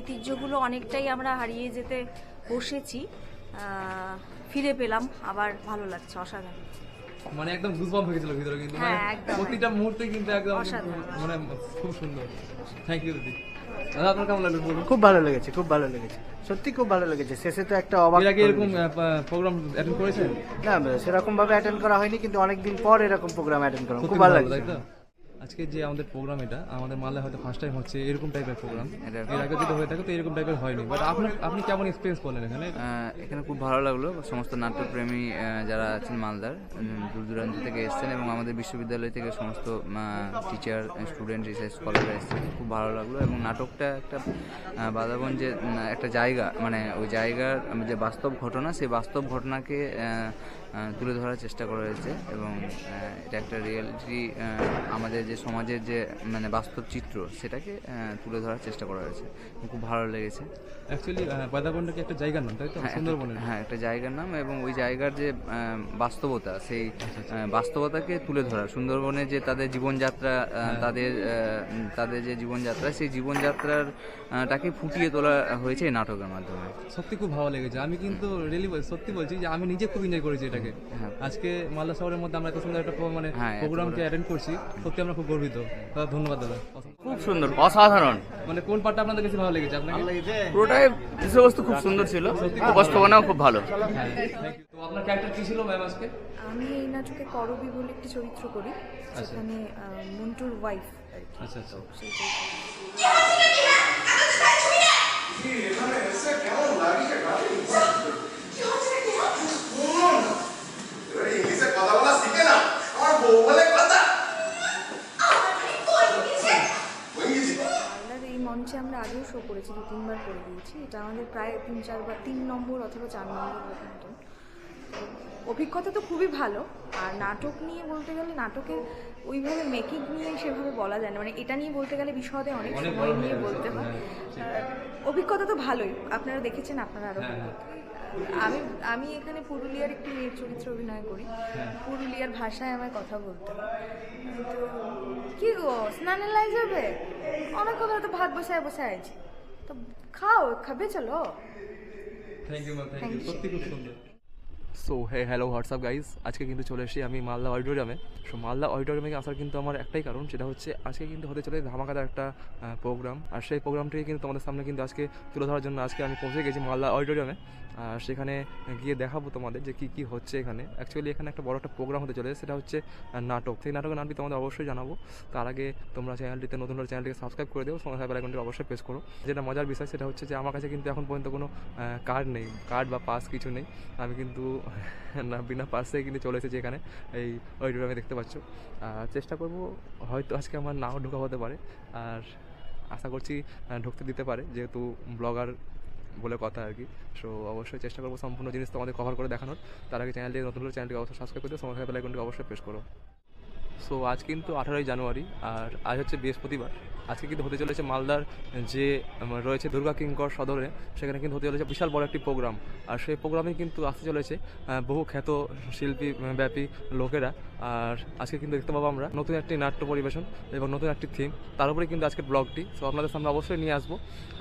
ঐতিহ্যগুলো অনেকটাই আমরা হারিয়ে যেতে বসেছি ফিরে পেলাম আবার ভালো লাগছে অসাধারণ। মানে একদম গুজবাম হয়ে গেছিল ভিতরে কিন্তু মানে হ্যাঁ, প্রতিটা মুহূর্তে কিন্তু একদম মানে খুব সুন্দর। থ্যাংক ইউ দিদি। দাদা আপনার কেমন লাগল বলুন? খুব ভালো লেগেছে খুব ভালো লেগেছে। সত্যি খুব ভালো লেগেছে। শেষে তো একটা অবাক এর আগে এরকম প্রোগ্রাম অ্যাটেন্ড করেছেন? না সেরকম ভাবে অ্যাটেন্ড করা হয়নি কিন্তু অনেকদিন পর এরকম প্রোগ্রাম অ্যাটেন্ড করা। খুব ভালো তাই লাগছে। তো? আজকে যে আমাদের প্রোগ্রাম এটা আমাদের মালদা হয়তো ফার্স্ট টাইম হচ্ছে এরকম টাইপের প্রোগ্রাম এর আগে যদি হয়ে থাকে তো এরকম টাইপের হয়নি। বাট আপনার আপনি কেমন এক্সপিরিয়েন্স করলেন এখানে? এখানে খুব ভালো লাগল। সমস্ত নাট্যপ্রেমী যারা আছেন মালদার দূর দূরান্ত থেকে এসেছেন এবং আমাদের বিশ্ববিদ্যালয় থেকে সমস্ত টিচার স্টুডেন্ট রিসার্চ স্কলাররা এসেছেন। খুব ভালো লাগল এবং নাটকটা একটা বাদাবন যে একটা জায়গা মানে ওই জায়গার যে বাস্তব ঘটনা সেই বাস্তব ঘটনাকে তুলে ধরার চেষ্টা করা হয়েছে এবং এটা একটা রিয়েলিটি আমাদের যে সমাজের যে মানে বাস্তব চিত্র সেটাকে তুলে ধরার চেষ্টা করা হয়েছে। খুব ভালো লেগেছে। অ্যাকচুয়ালি বাদাবনটা কি একটা জায়গার নাম তাই তো? হ্যাঁ, সুন্দরবনের হ্যাঁ একটা জায়গার নাম এবং ওই জায়গার যে বাস্তবতা সেই বাস্তবতাকে তুলে ধরা। সুন্দরবনে যে তাদের জীবনযাত্রা তাদের তাদের যে জীবনযাত্রা সেই জীবনযাত্রার টাকে ফুটিয়ে তোলা হয়েছে এই নাটকের মাধ্যমে। সত্যি খুব ভালো লেগেছে। আমি কিন্তু রিয়েলি সত্যি বলছি যে আমি নিজে খুব এনজয় করেছি এটাকে হ্যাঁ। আজকে মালদা শহরের মধ্যে আমরা এত সুন্দর একটা মানে হ্যাঁ, প্রোগ্রামকে অ্যাটেন্ড করছি সত্যি আমরা খুব গর্বিত। ধন্যবাদ দাদা। খুব সুন্দর অসাধারণ। মানে কোন পার্টটা আপনাদের বেশি ভালো লেগেছে? আপনাকে? পুরোটাই বিষয়বস্তু খুব সুন্দর ছিল উপস্থাপনাও খুব ভালো। হ্যাঁ তো আপনার ক্যারেক্টার কি ছিল ম্যাম আজকে? আমি এই নাটকে করবি বলে একটি চরিত্র করি সেখানে মন্টুর ওয়াইফ আচ্ছা আচ্ছা কথা বলা শিখে না আমার বউ বলে কথা ইংলিশে বাংলার এই মঞ্চে আমরা আগেও শো করেছি দু তিনবার করে দিয়েছি। এটা আমাদের প্রায় তিন চারবার তিন নম্বর অথবা চার নম্বর মতন অভিজ্ঞতা তো খুবই ভালো আর নাটক নিয়ে বলতে গেলে নাটকের ওইভাবে মেকিং নিয়ে সেভাবে বলা যায় না। মানে এটা নিয়ে বলতে গেলে বিশদে অনেক সময় নিয়ে বলতে হয়। অভিজ্ঞতা তো ভালোই আপনারা দেখেছেন আপনারা আরও হ্যাঁ, আমি আমি এখানে পুরুলিয়ার একটি মেয়ের চরিত্র অভিনয় করি। হ্যাঁ। পুরুলিয়ার ভাষায় আমায় কথা বলতে তো কি গো স্নানে লাই যাবে? অনেক কথা তো ভাত বসায় বসায় আছি তো খাও খাবে চলো। থ্যাংক ইউ থ্যাংক ইউ সত্যি খুব সুন্দর। So hey hello WhatsApp guys আজকে কিন্তু চলে এসেছি আমি মালদা অডিটোরিয়ামে। সো মালদা অডিটোরিয়ামে আসার কিন্তু আমার একটাই কারণ, সেটা হচ্ছে আজকে কিন্তু হতে চলে ধামাকাদার একটা প্রোগ্রাম আর সেই প্রোগ্রামটিকে কিন্তু তোমাদের সামনে কিন্তু আজকে তুলে ধরার জন্য আজকে আমি পৌঁছে গেছি মালদা অডিটোরিয়ামে। আর সেখানে গিয়ে দেখাবো তোমাদের যে কী কী হচ্ছে এখানে। অ্যাকচুয়ালি এখানে একটা বড় একটা প্রোগ্রাম হতে চলেছে, সেটা হচ্ছে নাটক। সেই নাটকের নামটি তোমাদের অবশ্যই জানাব। তার আগে তোমরা চ্যানেলটিতে নতুন হলে চ্যানেলটিকে সাবস্ক্রাইব করে দেবো সঙ্গে বেল আইকনটি অবশ্যই প্রেস করো। যেটা মজার বিষয়, সেটা হচ্ছে যে আমার কাছে কিন্তু এখন পর্যন্ত কোনো কার্ড নেই। কার্ড বা পাস কিছু নেই। আমি কিন্তু না, বিনা পাসে কিন্তু চলে এসেছি এখানে। এই অডিটোরিয়ামে দেখতে পাচ্ছ। আর চেষ্টা করব, হয়তো আজকে আমার নাও ঢোকা হতে পারে। আর আশা করছি ঢুকতে দিতে পারে, যেহেতু ব্লগার বলে কথা আর কি। সো অবশ্যই চেষ্টা করব সম্পূর্ণ জিনিস তোমাদের কভার করে দেখানোর। তার আগে চ্যানেলটি নতুন হলে চ্যানেলটিকে অবশ্যই সাবস্ক্রাইব করে দিও, সময় বেল আইকনটি অবশ্যই প্রেস করো। সো আজ কিন্তু আঠারোই জানুয়ারি, আর আজ হচ্ছে বৃহস্পতিবার। আজকে কিন্তু হতে চলেছে মালদার যে রয়েছে দুর্গা কিঙ্কর সদরে, সেখানে কিন্তু হতে চলেছে বিশাল বড় একটি প্রোগ্রাম। আর সেই প্রোগ্রামে কিন্তু আসতে চলেছে বহু খ্যাত শিল্পী ব্যাপী লোকেরা। আর আজকে কিন্তু দেখতে পাবো আমরা নতুন একটি নাট্য পরিবেশন এবং নতুন একটি থিম তার উপরে কিন্তু আজকের ব্লগটি। সো আপনাদের সামনে অবশ্যই নিয়ে আসব।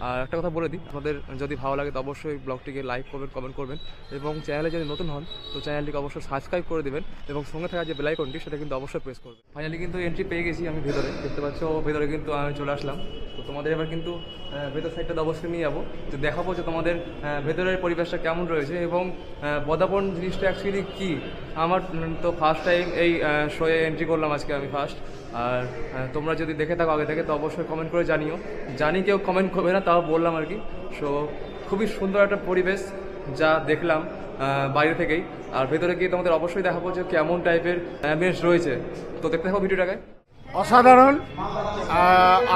আর একটা কথা বলে দিই, আপনাদের যদি ভালো লাগে তো অবশ্যই ব্লগটিকে লাইক করবেন কমেন্ট করবেন। এবং চ্যানেলে যদি নতুন হন, তো চ্যানেলটিকে অবশ্যই সাবস্ক্রাইব করে দেবেন এবং সঙ্গে থাকা যে বেলাইকনটি সেটা কিন্তু অবশ্যই প্রেস করবেন। ফাইনালি কিন্তু এন্ট্রি পেয়ে গেছি আমি ভেতরে। দেখতে পাচ্ছ, ভেতরে কিন্তু আমি চলে আসলাম। তো তোমাদের এবার কিন্তু ভেতর সাইডটা অবশ্যই নিয়ে যাব। তো দেখাবো যে তোমাদের ভেতরের পরিবেশটা কেমন রয়েছে এবং বদাপন জিনিসটা অ্যাকচুয়ালি কী? আমার তো ফার্স্ট টাইম এই শোয়ে এন্ট্রি করলাম আজকে আমি ফার্স্ট আর তোমরা যদি দেখে থাকো আগে থেকে, তো অবশ্যই কমেন্ট করে জানিও। জানি কেউ কমেন্ট করবে না, তাও বললাম আর কি। সো খুবই সুন্দর একটা পরিবেশ যা দেখলাম বাইরে থেকেই। আর ভেতরে গিয়ে তোমাদের অবশ্যই দেখাবো যে কেমন টাইপের অ্যাম্বিয়েন্স রয়েছে। তো দেখতে থাকো ভিডিওটাকে। অসাধারণ।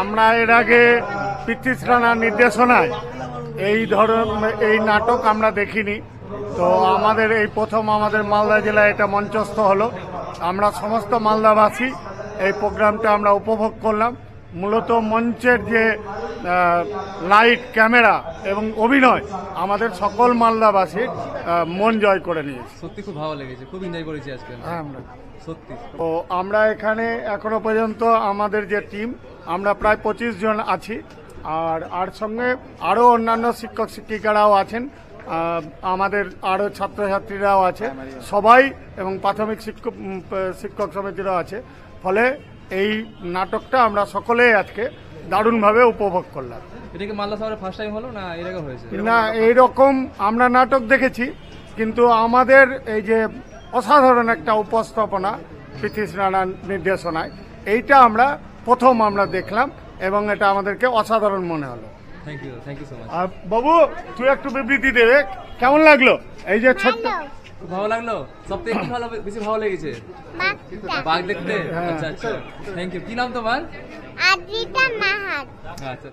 আমরা এর আগে পৃথ্বীশ রানার নির্দেশনায় এই ধরন, এই নাটক আমরা দেখিনি। তো আমাদের এই প্রথম আমাদের মালদা জেলায় এটা মঞ্চস্থ হলো। আমরা সমস্ত মালদাবাসী এই প্রোগ্রামটা আমরা উপভোগ করলাম। মূলত মঞ্চের যে লাইট ক্যামেরা এবং অভিনয় আমাদের সকল মালদাবাসীর মন জয় করে নিয়েছে। সত্যি খুব ভালো লেগেছে খুব এনজয় করেছি আজকে হ্যাঁ আমরা। সত্যি। তো আমরা এখানে এখনও পর্যন্ত আমাদের যে টিম আমরা প্রায় পঁচিশ জন আছি। আর আর সঙ্গে আরও অন্যান্য শিক্ষক শিক্ষিকারাও আছেন আমাদের আরও ছাত্রছাত্রীরাও আছে। সবাই এবং প্রাথমিক শিক্ষক শিক্ষক সমিতিরাও আছে। ফলে এই নাটকটা আমরা সকলেই আজকে দারুণভাবে উপভোগ করলাম। এটা কি মালদা শহরে ফার্স্ট টাইম হলো না এর আগে হয়েছে? না এইরকম আমরা নাটক দেখেছি কিন্তু আমাদের এই যে অসাধারণ একটা উপস্থাপনা পৃথিশ রানার নির্দেশনায় এইটা আমরা প্রথম আমরা দেখলাম এবং এটা আমাদেরকে অসাধারণ মনে হলো। Thank you thank you so much আর বাবু তুই একটু বিবৃতি দেবে কেমন লাগল? এই যে ছোট্ট ভালো লাগল? সব থেকে কি ভালো বেশি ভালো লেগেছে? বাঘ দেখতে? আচ্ছা আচ্ছা। থ্যাংক ইউ কি নাম তোমার? আদিতা মাহাত। আচ্ছা।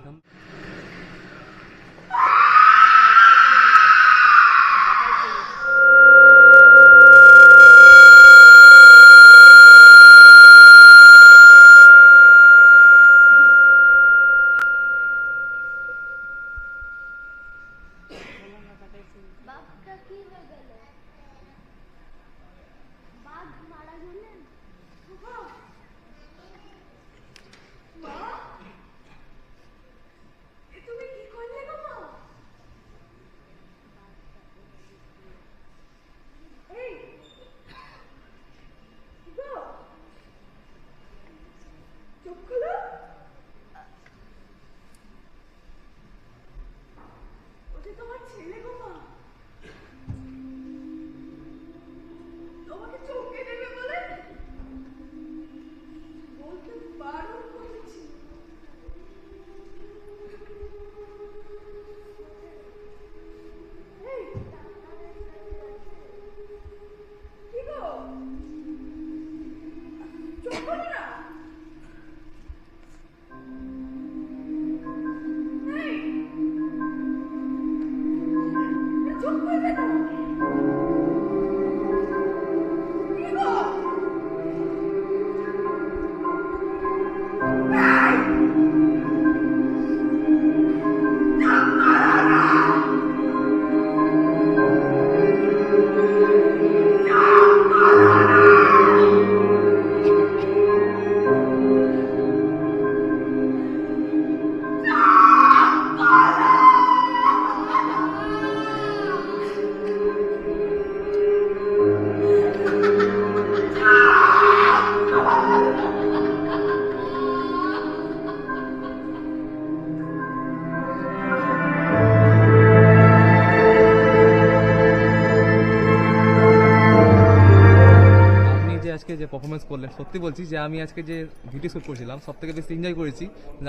পারফরমেন্স করলেন। সত্যি বলছি যে আমি আজকে যে ভিডিও শ্যুট করেছিলাম সব থেকে বেশি এনজয় করেছি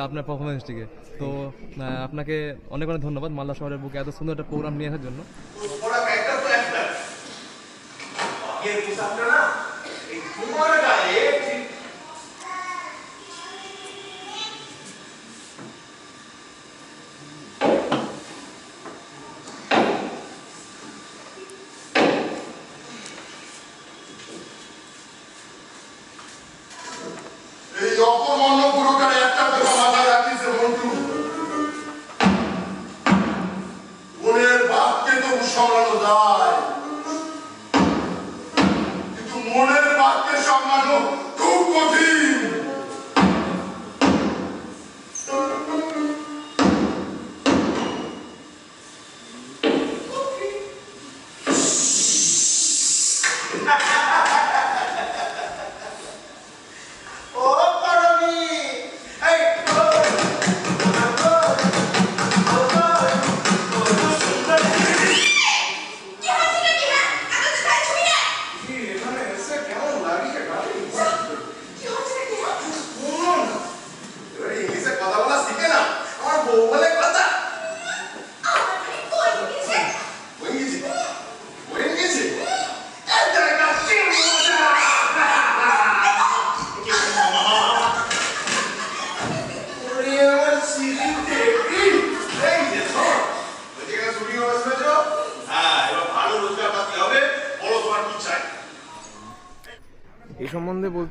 আপনার পারফরমেন্সটিকে তো আপনাকে অনেক অনেক ধন্যবাদ মালদা শহরের বুকে এত সুন্দর একটা প্রোগ্রাম নিয়ে আসার জন্য।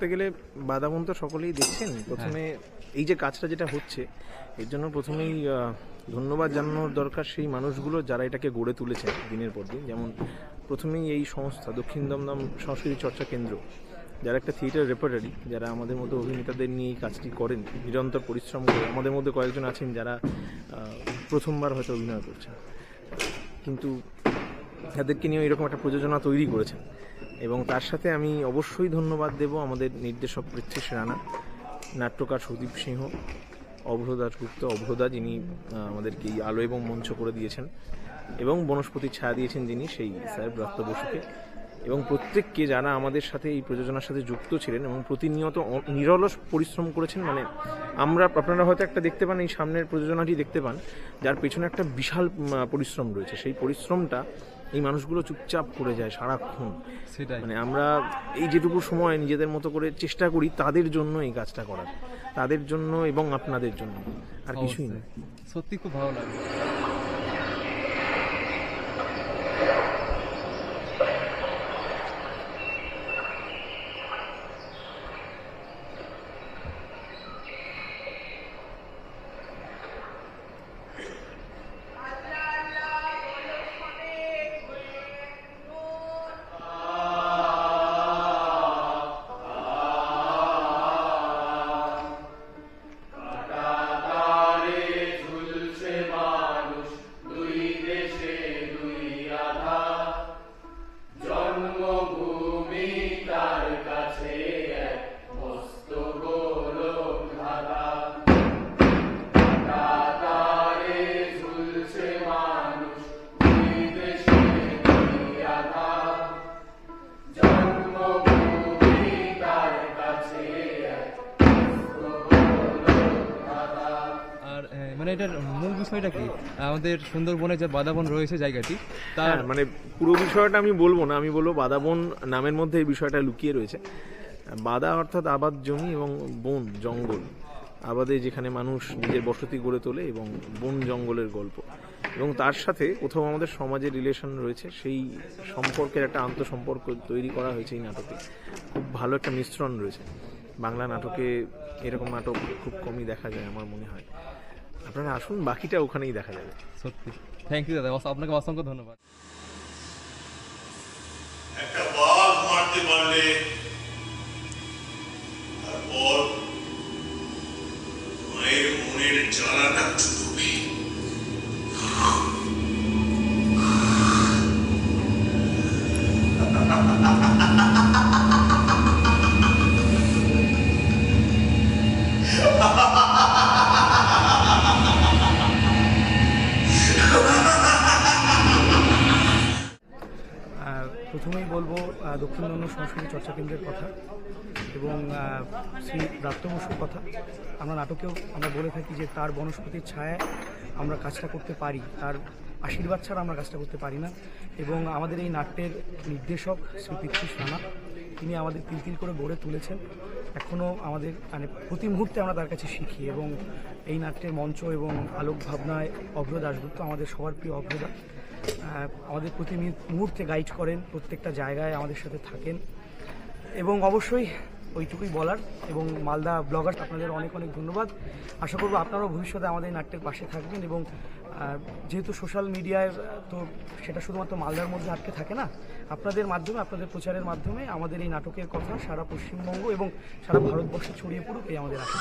বলতে গেলে বাদাবন তো সকলেই দেখছেন। প্রথমে এই যে কাজটা যেটা হচ্ছে এর জন্য প্রথমেই ধন্যবাদ জানানোর দরকার সেই মানুষগুলো যারা এটাকে গড়ে তুলেছেন দিনের পর দিন। যেমন প্রথমেই এই সংস্থা দক্ষিণ দমদম সংস্কৃতি চর্চা কেন্দ্র যারা একটা থিয়েটার রেপার্টারি যারা আমাদের মতো অভিনেতাদের নিয়ে এই কাজটি করেন নিরন্তর পরিশ্রম করে। আমাদের মধ্যে কয়েকজন আছেন যারা প্রথমবার হয়তো অভিনয় করছেন। কিন্তু তাদেরকে নিয়ে এরকম একটা প্রযোজনা তৈরি করেছেন। এবং তার সাথে আমি অবশ্যই ধন্যবাদ দেব আমাদের নির্দেশক পৃথ্বীশ রানা নাট্যকার সুদীপ সিংহ অভ্র দাশগুপ্ত অভ্রদা যিনি আমাদেরকে এই আলো এবং মঞ্চ করে দিয়েছেন, এবং বনস্পতির ছায়া দিয়েছেন যিনি, সেই স্যার রক্ত বসুকে। এবং প্রত্যেককে যারা আমাদের সাথে এই প্রযোজনার সাথে যুক্ত ছিলেন এবং প্রতিনিয়ত নিরলস পরিশ্রম করেছেন মানে আমরা, আপনারা হয়তো একটা দেখতে পান, এই সামনের প্রযোজনাটি দেখতে পান, যার পেছনে একটা বিশাল পরিশ্রম রয়েছে। সেই পরিশ্রমটা এই মানুষগুলো চুপচাপ করে যায় সারাক্ষণ। সেটাই। মানে আমরা এই যেটুকু সময় নিজেদের মতো করে চেষ্টা করি তাদের জন্য এই কাজটা করার। তাদের জন্য এবং আপনাদের জন্য। আর কিছুই না সত্যি খুব ভালো লাগে আমাদের সুন্দরবনে যে বাদাবন রয়েছে জায়গাটি, তার হ্যাঁ মানে পুরো বিষয়টা আমি বলব না, আমি বলব বাদাবন নামের মধ্যে এই বিষয়টা লুকিয়ে রয়েছে। বাদা অর্থাৎ আবাদ জমি এবং বন জঙ্গল। আবাদে যেখানে মানুষ নিজের বসতি গড়ে তোলে এবং বন জঙ্গলের গল্প। এবং তার সাথে কোথাও আমাদের সমাজের রিলেশন রয়েছে, সেই সম্পর্কের একটা আন্তঃসম্পর্ক তৈরি করা হয়েছে এই নাটকে। খুব ভালো একটা মিশ্রণ রয়েছে। বাংলা নাটকে এরকম নাটক খুব কমই দেখা যায়, আমার মনে হয়। আপনারা আসুন বাকিটা ওখানেই দেখা যাবে। সত্যি। থ্যাংক ইউ দাদা। আপনাকে অসংখ্য ধন্যবাদ। একটা বাঘ মারতে পারলে তারপর মায়ের মনের জ্বালাটা চুবে নাটকেও আমরা বলে থাকি যে তার বনস্পতির ছায়ায় আমরা কাজটা করতে পারি। তার আশীর্বাদ ছাড়া আমরা কাজটা করতে পারি না। এবং আমাদের এই নাট্যের নির্দেশক শ্রী পৃথ্বীশ সানা, তিনি আমাদের তিল করে গড়ে তুলেছেন। এখনও আমাদের মানে প্রতি মুহূর্তে আমরা তার কাছে শিখি এবং এই নাট্যের মঞ্চ এবং আলোক ভাবনায় অভ্র দাশগুপ্ত আমাদের সবার প্রিয় অভ্রদা আমাদের প্রতি মুহূর্তে গাইড করেন প্রত্যেকটা জায়গায় আমাদের সাথে থাকেন। এবং অবশ্যই ওইটুকুই বলার এবং মালদা ব্লগার আপনাদের অনেক অনেক ধন্যবাদ। আশা করব আপনারাও ভবিষ্যতে আমাদের নাট্যের পাশে থাকবেন এবং যেহেতু সোশ্যাল মিডিয়ায়, তো সেটা শুধুমাত্র মালদার মধ্যে আটকে থাকে না, আপনাদের মাধ্যমে, আপনাদের প্রচারের মাধ্যমে আমাদের এই নাটকের কথা সারা পশ্চিমবঙ্গ এবং সারা ভারতবর্ষে ছড়িয়ে পড়ুক, এই আমাদের আশা।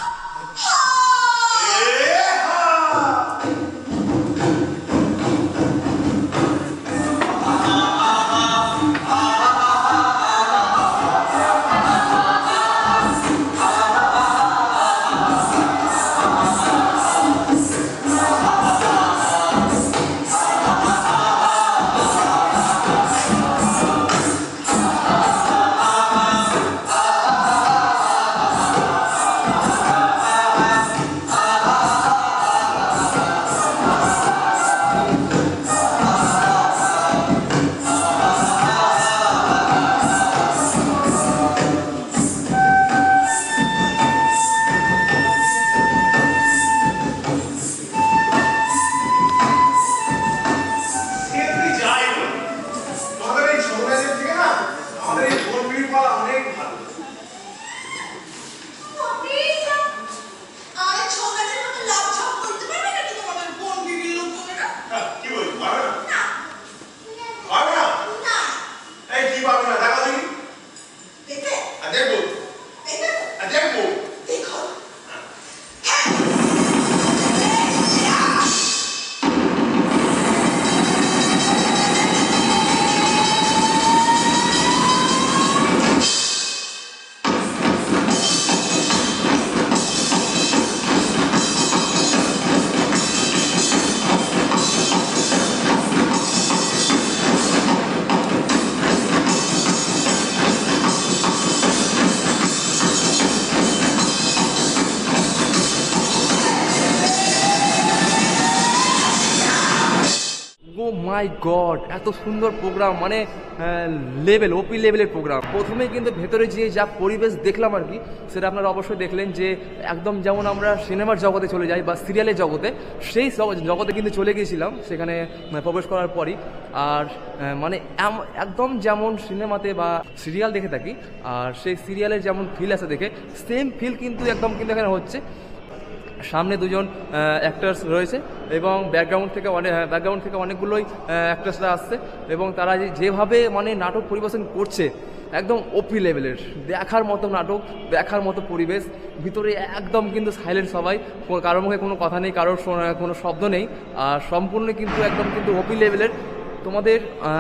মাই গড এত সুন্দর প্রোগ্রাম মানে লেভেল ওপি লেভেলের প্রোগ্রাম প্রথমে কিন্তু ভেতরে যে যা পরিবেশ দেখলাম আর কি, সেটা আপনারা অবশ্যই দেখলেন যে একদম যেমন আমরা সিনেমার জগতে চলে যাই বা সিরিয়ালের জগতে, সেই জগ- জগতে কিন্তু চলে গিয়েছিলাম, সেখানে প্রবেশ করার পরই। আর মানে একদম যেমন সিনেমাতে বা সিরিয়াল দেখে থাকি, আর সেই সিরিয়ালের যেমন ফিল আছে দেখে সেম ফিল কিন্তু একদম কিন্তু এখানে হচ্ছে। সামনে দুজন অ্যাক্টার্স রয়েছে এবং ব্যাকগ্রাউন্ড থেকে অনেক ব্যাকগ্রাউন্ড থেকে অনেকগুলোই অ্যাক্টার্সরা আসছে এবং তারা যেভাবে মানে নাটক পরিবেশন করছে, একদম ওপি লেভেলের দেখার মতো নাটক, দেখার মতো পরিবেশ, ভিতরে একদম কিন্তু সাইলেন্ট সবাই কারোর মুখে কোনো কথা নেই, কারোর কোনো শব্দ নেই, আর সম্পূর্ণ কিন্তু একদম কিন্তু ওপি লেভেলের তোমাদের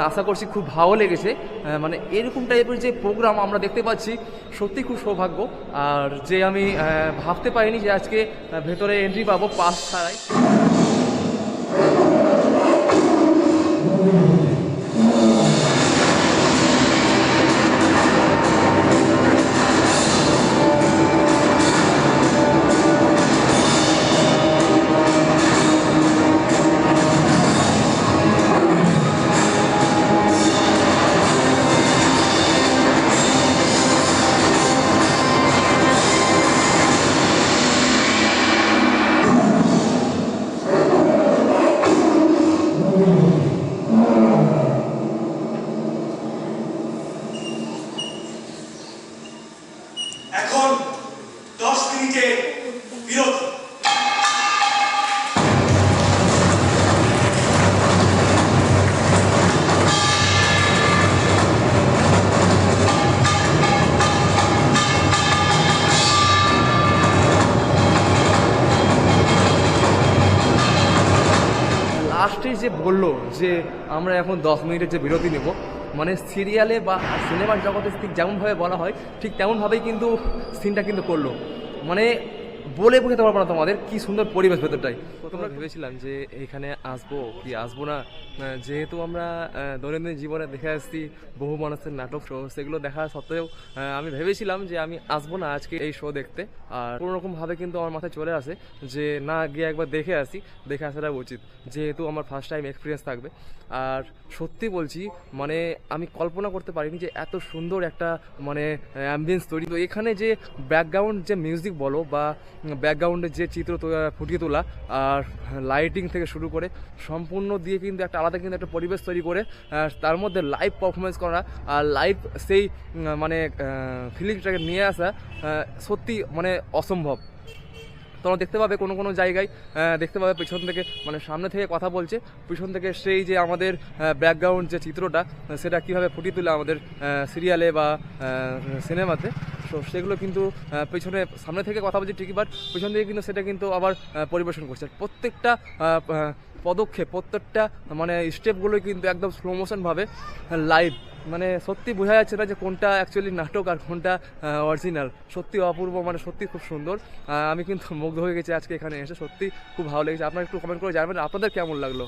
আশা করছি খুব ভালো লেগেছে। মানে এরকম টাইপের যে প্রোগ্রাম আমরা দেখতে পাচ্ছি, সত্যি খুব সৌভাগ্য। আর যে আমি ভাবতে পারিনি যে আজকে ভেতরে এন্ট্রি পাবো পাস ছাড়াই। যে বলল যে আমরা এখন দশ মিনিটের যে বিরতি নেব মানে সিরিয়ালে বা সিনেমার জগতে ঠিক যেমনভাবে বলা হয়, ঠিক তেমনভাবেই কিন্তু সিনটা কিন্তু করল। মানে বলে বোঝাতে পারব না তোমাদের, কি সুন্দর পরিবেশ ভেতরটাই তোমরা ভেবেছিলাম যে এখানে আসব কি আসব না। যেহেতু আমরা দৈনন্দিন জীবনে দেখে আসছি, বহু মানুষের নাটক শো সেগুলো দেখা সত্ত্বেও আমি ভেবেছিলাম যে আমি আসব না আজকে এই শো দেখতে। আর কোনো রকম ভাবে কিন্তু আমার মাথায় চলে আসে যে না, গিয়ে একবার দেখে আসি, দেখে আসাটা উচিত, যেহেতু আমার ফার্স্ট টাইম এক্সপিরিয়েন্স থাকবে। আর সত্যি বলছি মানে আমি কল্পনা করতে পারিনি যে এত সুন্দর একটা মানে অ্যাম্বিয়েন্স তৈরি। তো এখানে যে ব্যাকগ্রাউন্ড যে মিউজিক বলো বা ব্যাকগ্রাউন্ডের যে চিত্র ফুটিয়ে তোলা আর লাইটিং থেকে শুরু করে সম্পূর্ণ দিয়ে কিন্তু একটা আলাদা কিন্তু একটা পরিবেশ তৈরি করে তার মধ্যে লাইভ পারফরমেন্স করা আর লাইভ সেই মানে ফিলিংসটাকে নিয়ে আসা সত্যি মানে অসম্ভব। তোমরা দেখতে পাবে কোনো কোনো জায়গায় দেখতে পাবে পিছন থেকে মানে সামনে থেকে কথা বলছে, পিছন থেকে সেই যে আমাদের ব্যাকগ্রাউন্ড যে চিত্রটা, সেটা কীভাবে ফুটিয়ে তোলে আমাদের সিরিয়ালে বা সিনেমাতে তো সেগুলো কিন্তু পেছনে, সামনে থেকে কথা বলছে ঠিকই বাট পেছন থেকে কিন্তু সেটা কিন্তু আবার পরিবেশন করছে। প্রত্যেকটা পদক্ষেপ, প্রত্যেকটা মানে স্টেপগুলোই কিন্তু একদম স্লো মোশনভাবে লাইভ মানে সত্যি বোঝা যাচ্ছে না যে কোনটা অ্যাকচুয়ালি নাটক আর কোনটা অরিজিনাল সত্যি অপূর্ব মানে সত্যি খুব সুন্দর। আমি কিন্তু মুগ্ধ হয়ে গেছি আজকে এখানে এসে, সত্যি খুব ভালো লেগেছে। আপনারা একটু কমেন্ট করে জানাবেন, আপনাদের কেমন লাগল?